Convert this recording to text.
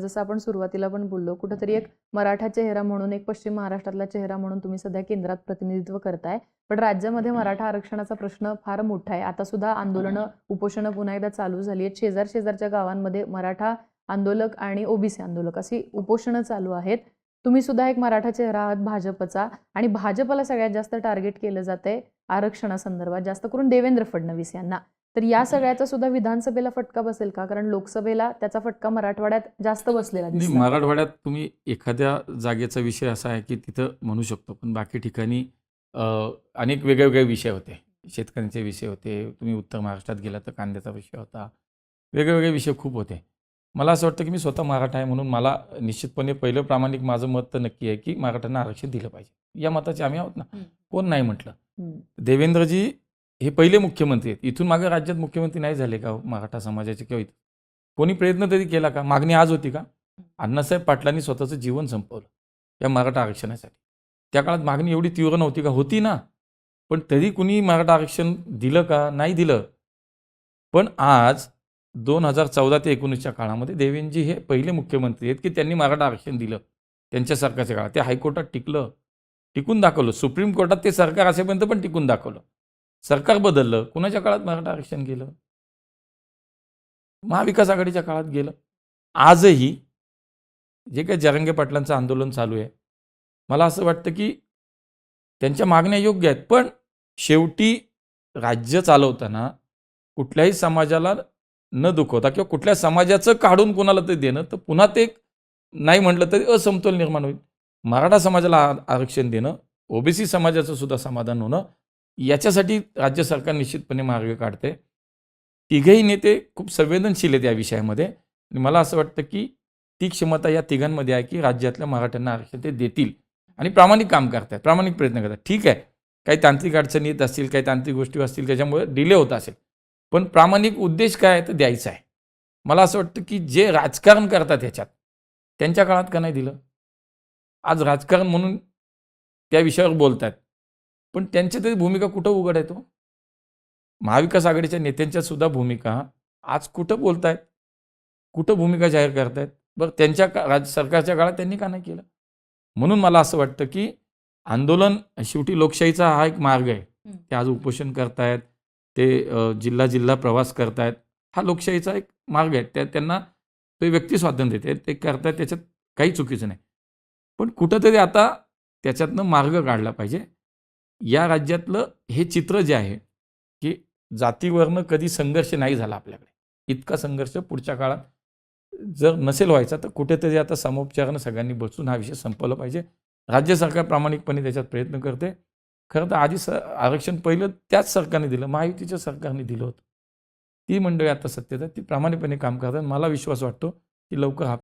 जसं आपण सुरुवातीला पण बोललो कुठेतरी एक मराठा चेहरा म्हणून एक पश्चिम महाराष्ट्रातला चेहरा म्हणून तुम्ही सध्या केंद्रात प्रतिनिधित्व करताय. पण राज्यामध्ये मराठा आरक्षणाचा प्रश्न फार मोठा आहे. आता सुद्धा आंदोलनं उपोषणं पुन्हा एकदा चालू झाली आहेत. शेजार शेजारच्या गावांमध्ये मराठा आंदोलक आणि ओबीसी आंदोलक अशी उपोषणं चालू आहेत. तुम्ही सुद्धा एक मराठा चेहरा आहात भाजपचा आणि भाजपला सगळ्यात जास्त टार्गेट केलं जातंय आरक्षणासंदर्भात जास्त करून देवेंद्र फडणवीस यांना. तर या सगळ्याचा सुद्धा विधानसभेला फटका बसेल का? कारण लोकसभेला त्याचा फटका मराठवाड्यात जास्त बसलेला दिसला. मराठवाड्यात तुम्ही एखाद्या जागेचा विषय असा आहे की तिथं म्हणू शकतो पण बाकी ठिकाणी अनेक वेगळे वेगळे विषय होते. शेतकऱ्यांचे विषय होते तुम्ही उत्तर महाराष्ट्रात गेला तर कांद्याचा विषय होता. वेगवेगळे विषय खूप होते. मला असं वाटतं की मी स्वतः मराठा आहे म्हणून मला निश्चितपणे पहिलं प्रामाणिक माझं मत तर नक्की आहे की मराठ्यांना आरक्षण दिलं पाहिजे. या मताचे आम्ही आहोत ना. कोण नाही म्हटलं. देवेंद्रजी हे पहिले मुख्यमंत्री आहेत. इथून मागे राज्यात मुख्यमंत्री नाही झाले का हो? मराठा समाजाचे किंवा इथं? कोणी प्रयत्न तरी केला का? मागणी आज होती का? अण्णासाहेब पाटलांनी स्वतःचं जीवन संपवलं या मराठा आरक्षणासाठी. त्या काळात मागणी एवढी तीव्र नव्हती का? होती ना. पण तरी कुणी मराठा आरक्षण दिलं का? नाही दिलं. पण आज दोन हजार चौदा ते एकोणीसच्या काळामध्ये देवेंजी हे पहिले मुख्यमंत्री आहेत की त्यांनी मराठा आरक्षण दिलं. त्यांच्या सरकारच्या काळात. ते हायकोर्टात टिकलं. टिकून दाखवलं. सुप्रीम कोर्टात ते सरकार असेपर्यंत पण टिकून दाखवलं. सरकार बदललं कुणाच्या काळात मराठा आरक्षण गेलं? महाविकास आघाडीच्या काळात गेलं. आजही जे काही जरंगे पाटलांचं आंदोलन चालू आहे मला असं वाटतं की त्यांच्या मागण्या योग्य आहेत पण शेवटी राज्य चालवताना कुठल्याही समाजाला न दुखवता किंवा कुठल्या समाजाचं काढून कुणाला तरी देणं तर पुन्हा ते नाही म्हटलं तरी असमतोल निर्माण होईल. मराठा समाजाला आरक्षण देणं ओबीसी समाजाचं सुद्धा समाधान होणं याच्यासाठी राज्य सरकार निश्चितपणे मार्ग काढते. तिघेही नेते खूप संवेदनशील आहेत या विषयामध्ये. आणि मला असं वाटतं की ती क्षमता या तिघांमध्ये आहे की राज्यातल्या मराठ्यांना आरक्षण ते देतील आणि प्रामाणिक काम करतात प्रामाणिक प्रयत्न करतात ठीक आहे काही तांत्रिक अडचणी येत असतील काही तांत्रिक गोष्टी असतील त्याच्यामुळे डिले होत असेल. पण प्रामाणिक उद्देश काय आहे तर द्यायचा आहे. मला असं वाटतं की जे राजकारण करतात ह्याच्यात त्यांच्या काळात का नाही दिलं? आज राजकारण म्हणून त्या विषयावर बोलतात पण त्यांची तरी भूमिका कुठं उघड आहे तो? महाविकास आघाडीच्या नेत्यांच्या सुद्धा भूमिका आज कुठं बोलतायत? कुठं भूमिका जाहीर करतायत? बरं त्यांच्या का राज्य सरकारच्या काळात त्यांनी का नाही केलं? म्हणून मला असं वाटतं की आंदोलन शेवटी लोकशाहीचा हा एक मार्ग आहे. ते आज उपोषण करतायत ते जिल्हा जिल्हा प्रवास करतायत हा लोकशाहीचा एक मार्ग आहे. त्या त्यांना ते व्यक्ती स्वातंत्र्य देते ते करतायत त्याच्यात काही चुकीचं नाही. पण कुठंतरी आता त्याच्यातनं मार्ग काढला पाहिजे. या राज्यातलं हे चित्र जे आहे की जातीवरनं कधी संघर्ष नाही झाला आपल्याकडे. इतका संघर्ष पुढच्या काळात जर नसेल व्हायचा तर कुठेतरी आता समोपचारानं सगळ्यांनी बसून हा विषय संपवला पाहिजे. राज्य सरकार प्रामाणिकपणे त्याच्यात प्रयत्न करते. खरं तर आधी स आरक्षण पहिलं त्याच सरकारने दिलं महायुतीच्या सरकारने दिलं होतं. ती मंडळी आता सत्तेत आहे ती प्रामाणिकपणे काम करतात. मला विश्वास वाटतो की लवकर हा